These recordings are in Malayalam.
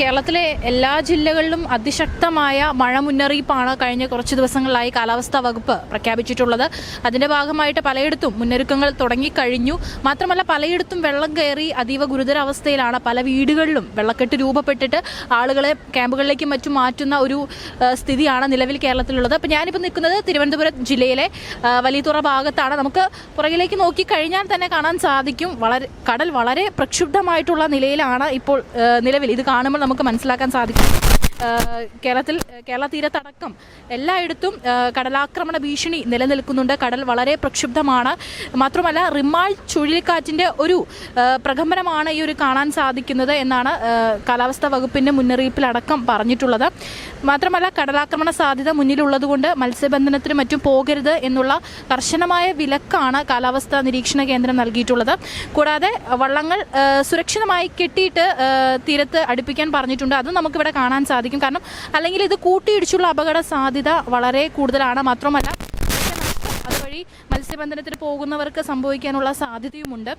കേരളത്തിലെ എല്ലാ ജില്ലകളിലും അതിശക്തമായ മഴ മുന്നറിയിപ്പാണ് കഴിഞ്ഞ കുറച്ച് ദിവസങ്ങളിലായി കാലാവസ്ഥാ വകുപ്പ് പ്രഖ്യാപിച്ചിട്ടുള്ളത്. അതിന്റെ ഭാഗമായിട്ട് പലയിടത്തും മുന്നൊരുക്കങ്ങൾ തുടങ്ങിക്കഴിഞ്ഞു. മാത്രമല്ല പലയിടത്തും വെള്ളം കയറി അതീവ ഗുരുതരാവസ്ഥയിലാണ് പല വീടുകളിലും വെള്ളക്കെട്ട് രൂപപ്പെട്ടിട്ട് ആളുകളെ ക്യാമ്പുകളിലേക്ക് മറ്റും മാറ്റുന്ന ഒരു സ്ഥിതിയാണ് നിലവിൽ കേരളത്തിലുള്ളത്. അപ്പോൾ ഞാനിപ്പോൾ നിൽക്കുന്നത് തിരുവനന്തപുരം ജില്ലയിലെ വലിയതുറ ഭാഗത്താണ്. നമുക്ക് പുറകിലേക്ക് നോക്കിക്കഴിഞ്ഞാൽ തന്നെ കാണാൻ സാധിക്കും. വളരെ കടൽ വളരെ പ്രക്ഷുബ്ധമായിട്ടുള്ള നിലയിലാണ് ഇപ്പോൾ നിലവിൽ ഇത് കാണുമ്പോൾ നമുക്ക് മനസ്സിലാക്കാൻ സാധിക്കും. കേരളത്തിൽ കേരള തീരത്തടക്കം എല്ലായിടത്തും കടലാക്രമണ ഭീഷണി നിലനിൽക്കുന്നുണ്ട്. കടൽ വളരെ പ്രക്ഷുബ്ധമാണ്. മാത്രമല്ല റിമാൾ ചുഴലിക്കാറ്റിന്റെ ഒരു പ്രകമ്പനമാണ് ഈ ഒരു കാണാൻ സാധിക്കുന്നത് എന്നാണ് കാലാവസ്ഥാ വകുപ്പിന്റെ മുന്നറിയിപ്പിലടക്കം പറഞ്ഞിട്ടുള്ളത്. മാത്രമല്ല കടലാക്രമണ സാധ്യത മുന്നിലുള്ളതുകൊണ്ട് മത്സ്യബന്ധനത്തിനും മറ്റും പോകരുത് എന്നുള്ള കർശനമായ വിലക്കാണ് കാലാവസ്ഥാ നിരീക്ഷണ കേന്ദ്രം നൽകിയിട്ടുള്ളത്. കൂടാതെ വള്ളങ്ങൾ സുരക്ഷിതമായി കെട്ടിയിട്ട് തീരത്ത് അടുപ്പിക്കാൻ പറഞ്ഞിട്ടുണ്ട്. അത് നമുക്കിവിടെ കാണാൻ സാധിക്കും. കാരണം അല്ലെങ്കിൽ ഇത് കൂട്ടിയിടിച്ചുള്ള അപകട സാധ്യത വളരെ കൂടുതലാണ്. മാത്രമല്ല മത്സ്യബന്ധനത്തിന് പോകുന്നവർക്ക് സംഭവിക്കാനുള്ള സാധ്യതയുമുണ്ട്.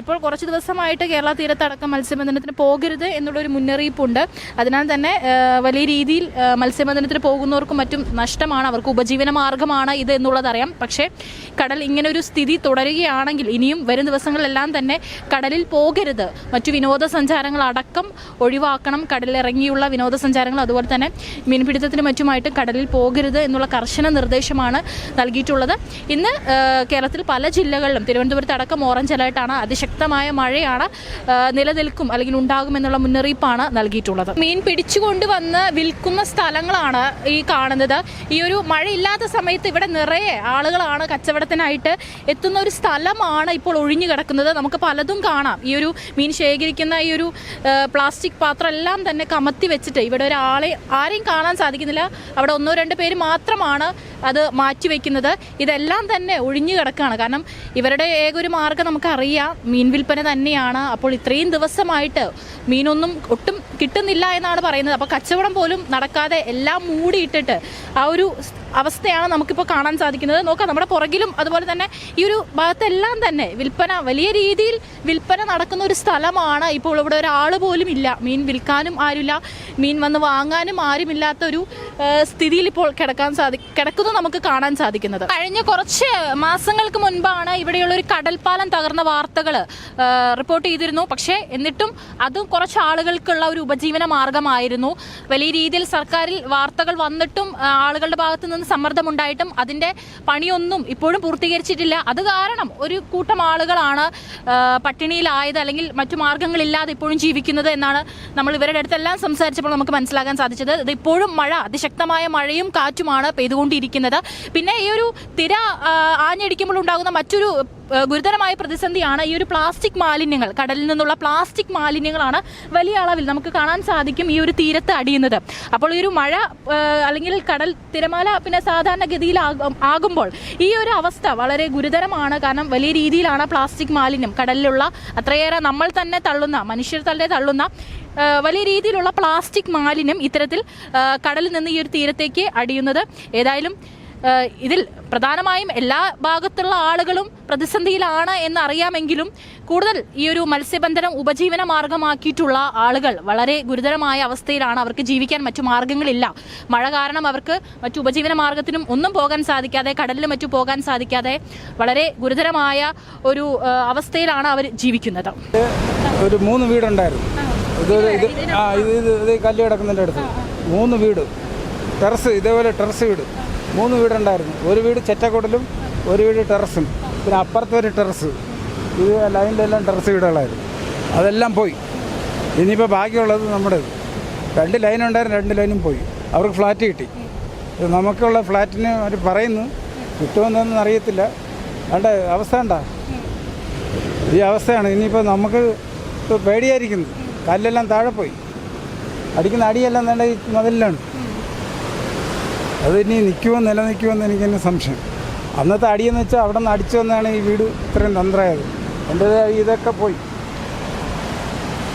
ഇപ്പോൾ കുറച്ച് ദിവസമായിട്ട് കേരള തീരത്തടക്കം മത്സ്യബന്ധനത്തിന് പോകരുത് എന്നുള്ളൊരു മുന്നറിയിപ്പുണ്ട്. അതിനാൽ തന്നെ വലിയ രീതിയിൽ മത്സ്യബന്ധനത്തിന് പോകുന്നവർക്കും മറ്റും നഷ്ടമാണ്. അവർക്ക് ഉപജീവന മാർഗമാണ് ഇത് എന്നുള്ളതറിയാം പക്ഷേ കടൽ ഇങ്ങനെ ഒരു സ്ഥിതി തുടരുകയാണെങ്കിൽ ഇനിയും വരും ദിവസങ്ങളിലെല്ലാം തന്നെ കടലിൽ പോകരുത്. മറ്റു വിനോദസഞ്ചാരങ്ങൾ അടക്കം ഒഴിവാക്കണം. കടലിറങ്ങിയുള്ള വിനോദസഞ്ചാരങ്ങൾ അതുപോലെ തന്നെ മീൻപിടുത്തത്തിന് മറ്റുമായിട്ട് കടലിൽ പോകരുത് എന്നുള്ള കർശന നിർദ്ദേശമാണ് നൽകിയിട്ടുള്ളത്. ഇന്ന് കേരളത്തിൽ പല ജില്ലകളിലും തിരുവനന്തപുരത്ത് അടക്കം ഓറഞ്ച് അലേർട്ടാണ്. അതിശക്തമായ മഴയാണ് നിലനിൽക്കും അല്ലെങ്കിൽ ഉണ്ടാകുമെന്നുള്ള മുന്നറിയിപ്പാണ് നൽകിയിട്ടുള്ളത്. മീൻ പിടിച്ചുകൊണ്ട് വന്ന് വിൽക്കുന്ന സ്ഥലങ്ങളാണ് ഈ കാണുന്നത്. ഈ ഒരു മഴയില്ലാത്ത സമയത്ത് ഇവിടെ നിറയെ ആളുകളാണ് കച്ചവടത്തിനായിട്ട് എത്തുന്ന ഒരു സ്ഥലമാണ് ഇപ്പോൾ ഒഴിഞ്ഞു കിടക്കുന്നത്. നമുക്ക് പലതും കാണാം. ഈ ഒരു മീൻ ശേഖരിക്കുന്ന ഈ ഒരു പ്ലാസ്റ്റിക് പാത്രം എല്ലാം തന്നെ കമത്തി വെച്ചിട്ട് ഇവിടെ ഒരാളെ ആരെയും കാണാൻ സാധിക്കുന്നില്ല. അവിടെ ഒന്നോ രണ്ടോ പേര് മാത്രമാണ് അത് മാറ്റിവെക്കുന്നത്. ഇതെല്ലാം തന്നെ ഒഴിഞ്ഞു കിടക്കുകയാണ്. കാരണം ഇവരുടെ ഏക ഒരു മാർഗം നമുക്കറിയാം. മീൻ വിൽപ്പന തന്നെയാണ്. അപ്പോൾ ഇത്രയും ദിവസമായിട്ട് മീനൊന്നും ഒട്ടും കിട്ടുന്നില്ല എന്നാണ് പറയുന്നത്. അപ്പോൾ കച്ചവടം പോലും നടക്കാതെ എല്ലാം മൂടിയിട്ടിട്ട് ആ ഒരു അവസ്ഥയാണ് നമുക്കിപ്പോൾ കാണാൻ സാധിക്കുന്നത്. നോക്കാം നമ്മുടെ പുറകിലും അതുപോലെ തന്നെ ഈ ഒരു ഭാഗത്തെല്ലാം തന്നെ വിൽപ്പന വലിയ രീതിയിൽ വിൽപ്പന നടക്കുന്ന ഒരു സ്ഥലമാണ്. ഇപ്പോൾ ഇവിടെ ഒരാൾ പോലും ഇല്ല. മീൻ വിൽക്കാനും ആരുമില്ല. മീൻ വന്ന് വാങ്ങാനും ആരുമില്ലാത്ത ഒരു സ്ഥിതിയിൽ ഇപ്പോൾ കിടക്കാൻ സാധി കിടക്കുന്നു നമുക്ക് കാണാൻ സാധിക്കുന്നത്. കഴിഞ്ഞ കുറച്ച് മാസങ്ങൾക്ക് മുൻപാണ് ഇവിടെയുള്ള ഒരു കടൽപ്പാലം തകർന്ന വാർത്തകൾ റിപ്പോർട്ട് ചെയ്തിരുന്നു. പക്ഷേ എന്നിട്ടും അതും കുറച്ച് ആളുകൾക്കുള്ള ഒരു ഉപജീവന മാർഗമായിരുന്നു. വലിയ രീതിയിൽ സർക്കാരിൽ വാർത്തകൾ വന്നിട്ടും ആളുകളുടെ ഭാഗത്തു നിന്ന് സമ്മർദ്ദമുണ്ടായിട്ടും അതിന്റെ പണിയൊന്നും ഇപ്പോഴും പൂർത്തീകരിച്ചിട്ടില്ല. അത് കാരണം ഒരു കൂട്ടം ആളുകളാണ് പട്ടിണിയിലായത് അല്ലെങ്കിൽ മറ്റു മാർഗങ്ങളില്ലാതെ ഇപ്പോഴും ജീവിക്കുന്നത് എന്നാണ് നമ്മൾ ഇവരുടെ അടുത്തെല്ലാം സംസാരിച്ചപ്പോൾ നമുക്ക് മനസ്സിലാക്കാൻ സാധിച്ചത്. ഇത് ഇപ്പോഴും മഴ അതിശക്തമായ മഴയും കാറ്റുമാണ് പെയ്തുകൊണ്ടിരിക്കുന്നത്. പിന്നെ ഈ ഒരു തിര ആഞ്ഞടിക്കുമ്പോൾ ഉണ്ടാകുന്ന മറ്റൊരു ഗുരുതരമായ പ്രതിസന്ധിയാണ് ഈ ഒരു പ്ലാസ്റ്റിക് മാലിന്യങ്ങൾ. കടലിൽ നിന്നുള്ള പ്ലാസ്റ്റിക് മാലിന്യങ്ങളാണ് വലിയ അളവിൽ നമുക്ക് കാണാൻ സാധിക്കും ഈ ഒരു തീരത്ത് അടിയുന്നത്. അപ്പോൾ ഈ ഒരു മഴ അല്ലെങ്കിൽ കടൽ തിരമാല പിന്നെ സാധാരണഗതിയിൽ ഗതിയിൽ ആകുമ്പോൾ ഈ ഒരു അവസ്ഥ വളരെ ഗുരുതരമാണ്. കാരണം വലിയ രീതിയിലാണ് പ്ലാസ്റ്റിക് മാലിന്യം കടലിലുള്ള അത്രയേറെ നമ്മൾ തന്നെ തള്ളുന്ന മനുഷ്യർ തന്നെ തള്ളുന്ന വലിയ രീതിയിലുള്ള പ്ലാസ്റ്റിക് മാലിന്യം ഇത്തരത്തിൽ കടലിൽ നിന്ന് ഈ ഒരു തീരത്തേക്ക് അടിയുന്നത്. ഏതായാലും ഇതിൽ പ്രധാനമായും എല്ലാ ഭാഗത്തുള്ള ആളുകളും പ്രതിസന്ധിയിലാണ് എന്ന് അറിയാമെങ്കിലും കൂടുതൽ ഈ ഒരു മത്സ്യബന്ധനം ഉപജീവന മാർഗമാക്കിയിട്ടുള്ള ആളുകൾ വളരെ ഗുരുതരമായ അവസ്ഥയിലാണ് അവർക്ക് ജീവിക്കാൻ മറ്റു മാർഗങ്ങളില്ല. മഴ കാരണം അവർക്ക് മറ്റു ഉപജീവന മാർഗത്തിനും ഒന്നും പോകാൻ സാധിക്കാതെ കടലിലും മറ്റു പോകാൻ സാധിക്കാതെ വളരെ ഗുരുതരമായ ഒരു അവസ്ഥയിലാണ് അവർ ജീവിക്കുന്നത്. ഒരു മൂന്ന് വീടുണ്ടായിരുന്നു. ഇത് ഇത് മൂന്ന് വീട്. ടെറസ് ഇതേപോലെ ടെറസ് വീട്. മൂന്ന് വീടുണ്ടായിരുന്നു. ഒരു വീട് ചെറ്റക്കോട്ടിലും ഒരു വീട് ടെറസും. പിന്നെ അപ്പുറത്തെ ഒരു ടെറസ്. ഇത് ലൈനിലെല്ലാം ടെറസ് വീടുകളായിരുന്നു. അതെല്ലാം പോയി. ഇനിയിപ്പോൾ ബാക്കിയുള്ളത് നമ്മുടെ രണ്ട് ലൈൻ ഉണ്ടായിരുന്നു രണ്ട് ലൈനും പോയി. അവർക്ക് ഫ്ലാറ്റ് കിട്ടി. നമുക്കുള്ള ഫ്ലാറ്റിന് അവർ പറയുന്നു കിട്ടുമെന്നൊന്നും അറിയത്തില്ല. വേണ്ട അവസ്ഥ ഉണ്ടാ ഈ അവസ്ഥയാണ്. ഇനിയിപ്പോൾ നമുക്ക് പേടിയായിരിക്കുന്നു. കല്ലെല്ലാം താഴെ പോയി. അടിക്കുന്ന അടിയെല്ലാം ഈ മതിലാണ് അത് ഇനി നിൽക്കുമോ നിലനിൽക്കുമോ എനിക്ക് തന്നെ സംശയം. അന്നത്തെ അടിയെന്ന് വെച്ചാൽ അവിടെ നിന്ന് അടിച്ചു വന്നാണ് ഈ വീട് ഇത്രയും തന്ത്രമായത്. എന്റെ ഇതൊക്കെ പോയി.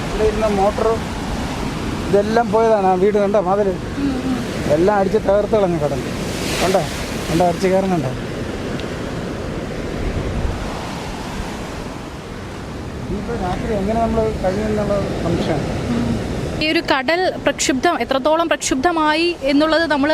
ഇവിടെ ഇരുന്ന മോട്ടർ ഇതെല്ലാം പോയതാണ് ആ വീട് കണ്ട? മതിൽ എല്ലാം അടിച്ച് തകർത്ത് കളഞ്ഞു കടന്ന്. കണ്ടോ? കണ്ടോ? അടിച്ച് കയറുന്നുണ്ടോ ഇനിയിപ്പോൾ രാത്രി എങ്ങനെ നമ്മൾ കഴിയുമെന്നുള്ള സംശയമാണ് ഈ ഒരു കടൽ പ്രക്ഷുബ്ധം എത്രത്തോളം പ്രക്ഷുബ്ധമായി എന്നുള്ളത് നമ്മൾ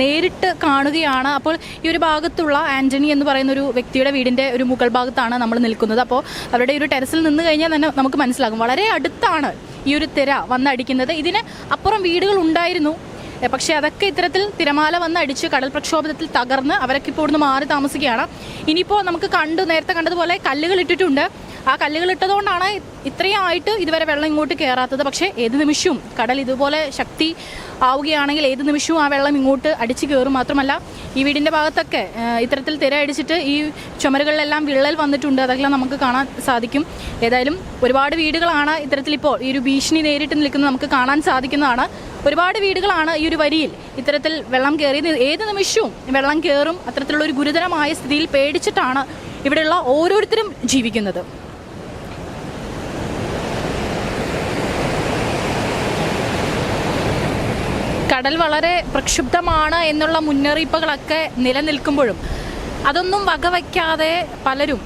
നേരിട്ട് കാണുകയാണ്. അപ്പോൾ ഈ ഒരു ഭാഗത്തുള്ള ആന്റണി എന്ന് പറയുന്ന ഒരു വ്യക്തിയുടെ വീടിന്റെ ഒരു മുകൾ ഭാഗത്താണ് നമ്മൾ നിൽക്കുന്നത്. അപ്പോൾ അവരുടെ ഒരു ടെറസിൽ നിന്ന് കഴിഞ്ഞാൽ തന്നെ നമുക്ക് മനസ്സിലാകും. വളരെ അടുത്താണ് ഈ ഒരു തിര വന്നടിക്കുന്നത്. ഇതിന് അപ്പുറം വീടുകൾ ഉണ്ടായിരുന്നു. പക്ഷേ അതൊക്കെ ഇത്തരത്തിൽ തിരമാല വന്ന് അടിച്ച് കടൽ പ്രക്ഷോഭത്തിൽ തകർന്ന് അവരൊക്കെ ഇപ്പോൾ ഇവിടുന്ന് മാറി താമസിക്കുകയാണ്. ഇനിയിപ്പോൾ നമുക്ക് കണ്ടു നേരത്തെ കണ്ടതുപോലെ കല്ലുകൾ ഇട്ടിട്ടുണ്ട്. ആ കല്ലുകൾ ഇട്ടതുകൊണ്ടാണ് ഇത്രയും ആയിട്ട് ഇതുവരെ വെള്ളം ഇങ്ങോട്ട് കയറാത്തത് പക്ഷേ ഏത് നിമിഷവും കടൽ ഇതുപോലെ ശക്തി ആവുകയാണെങ്കിൽ ഏത് നിമിഷവും ആ വെള്ളം ഇങ്ങോട്ട് അടിച്ച് കയറും മാത്രമല്ല ഈ വീടിന്റെ ഭാഗത്തൊക്കെ ഇത്തരത്തിൽ തിര അടിച്ചിട്ട് ഈ ചുമരുകളിലെല്ലാം വിള്ളൽ വന്നിട്ടുണ്ട്. അതെല്ലാം നമുക്ക് കാണാൻ സാധിക്കും. ഏതായാലും ഒരുപാട് വീടുകളാണ് ഇത്തരത്തിൽ ഇപ്പോൾ ഈ ഒരു ഭീഷണി നേരിട്ട് നിൽക്കുന്നത് നമുക്ക് കാണാൻ സാധിക്കുന്നതാണ്. ഒരുപാട് വീടുകളാണ് ഈ ഒരു വരിയിൽ ഇത്തരത്തിൽ വെള്ളം കയറിയത്. ഏത് നിമിഷവും വെള്ളം കയറും അത്തരത്തിലുള്ള ഒരു ഗുരുതരമായ സ്ഥിതിയിൽ പേടിച്ചിട്ടാണ് ഇവിടെയുള്ള ഓരോരുത്തരും ജീവിക്കുന്നത്. കടൽ വളരെ പ്രക്ഷുബ്ധമാണ് എന്നുള്ള മുന്നറിയിപ്പുകളൊക്കെ നിലനിൽക്കുമ്പോഴും അതൊന്നും വകവയ്ക്കാതെ പലരും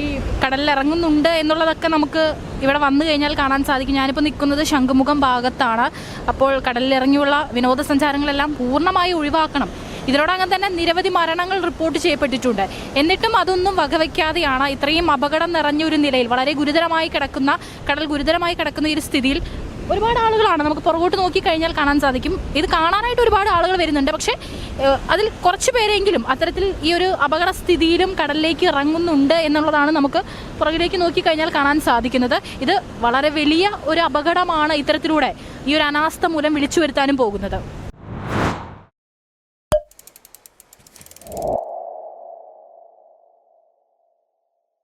ഈ കടലിൽ ഇറങ്ങുന്നുണ്ട് എന്നുള്ളതൊക്കെ നമുക്ക് ഇവിടെ വന്നു കഴിഞ്ഞാൽ കാണാൻ സാധിക്കും. ഞാനിപ്പോൾ നിൽക്കുന്നത് ശംഖുമുഖം ഭാഗത്താണ്. അപ്പോൾ കടലിൽ ഇറങ്ങിയുള്ള വിനോദസഞ്ചാരങ്ങളെല്ലാം പൂർണമായി ഒഴിവാക്കണം. ഇതിനോടകം തന്നെ നിരവധി മരണങ്ങൾ റിപ്പോർട്ട് ചെയ്യപ്പെട്ടിട്ടുണ്ട്. എന്നിട്ടും അതൊന്നും വകവയ്ക്കാതെയാണ് ഇത്രയും അപകടം നിറഞ്ഞ ഒരു നിലയിൽ വളരെ ഗുരുതരമായി കിടക്കുന്ന കടൽ ഗുരുതരമായി കിടക്കുന്ന ഒരു സ്ഥിതിയിൽ ഒരുപാട് ആളുകളാണ്. നമുക്ക് പുറകോട്ട് നോക്കി കഴിഞ്ഞാൽ കാണാൻ സാധിക്കും. ഇത് കാണാനായിട്ട് ഒരുപാട് ആളുകൾ വരുന്നുണ്ട്. പക്ഷേ അതിൽ കുറച്ച് പേരെങ്കിലും അത്തരത്തിൽ ഈ ഒരു അപകട സ്ഥിതിയിലും കടലിലേക്ക് ഇറങ്ങുന്നുണ്ട് എന്നുള്ളതാണ് നമുക്ക് പുറകിലേക്ക് നോക്കി കഴിഞ്ഞാൽ കാണാൻ സാധിക്കുന്നത്. ഇത് വളരെ വലിയ ഒരു അപകടമാണ് ഇത്തരത്തിലൂടെ ഈ ഒരു അനാസ്ഥ മൂലം വിളിച്ചു വരുത്താനും പോകുന്നത്.